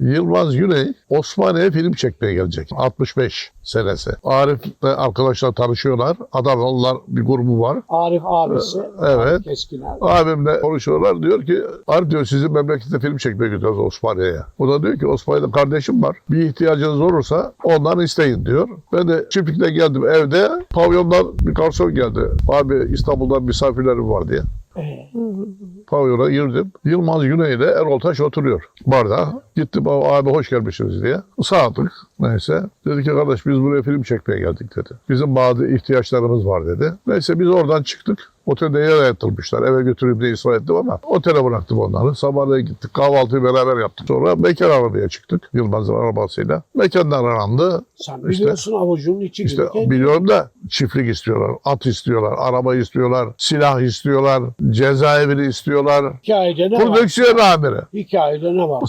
Yılmaz Güney Osmaniye film çekmeye gelecek. 65 senesi. Arif'le arkadaşlar tanışıyorlar. Adanalılar bir grubu var. Arif abisi. Evet. Arif Keskin abi. Abimle konuşuyorlar. Diyor ki Arif diyor sizin memlekette film çekmeye gidiyoruz Osmaniye'ye. O da diyor ki Osmaniye'de kardeşim var. Bir ihtiyacınız olursa ondan isteyin diyor. Ben de çiftlikte geldim evde. Pavyondan bir garson geldi. Abi İstanbul'dan misafirlerim var diye. Ee, Pavyona girdim. Yılmaz Güney ile Erol Taş oturuyor barda. Gittim abi hoş gelmişsiniz diye. Sağdık neyse. Dedi ki kardeş biz buraya film çekmeye geldik dedi. Bizim bazı ihtiyaçlarımız var dedi. Neyse biz oradan çıktık. Otelde yer ayırtılmışlar. Eve götüreyim diye ısrar ettim ama otele bıraktım onları. Sabahleyin gittik. Kahvaltıyı beraber yaptık. Sonra mekan aramaya çıktık. Yılmaz'ın arabasıyla. Mekanlar arandı. sen İşte- biliyorsun avucunun içi İşte. Kendi- biliyorum da çiftlik istiyorlar, at istiyorlar, araba istiyorlar, silah istiyorlar, cezaevini istiyorlar. Hikayede ne var? Prodüksiyon amiri. Hikayede ne var?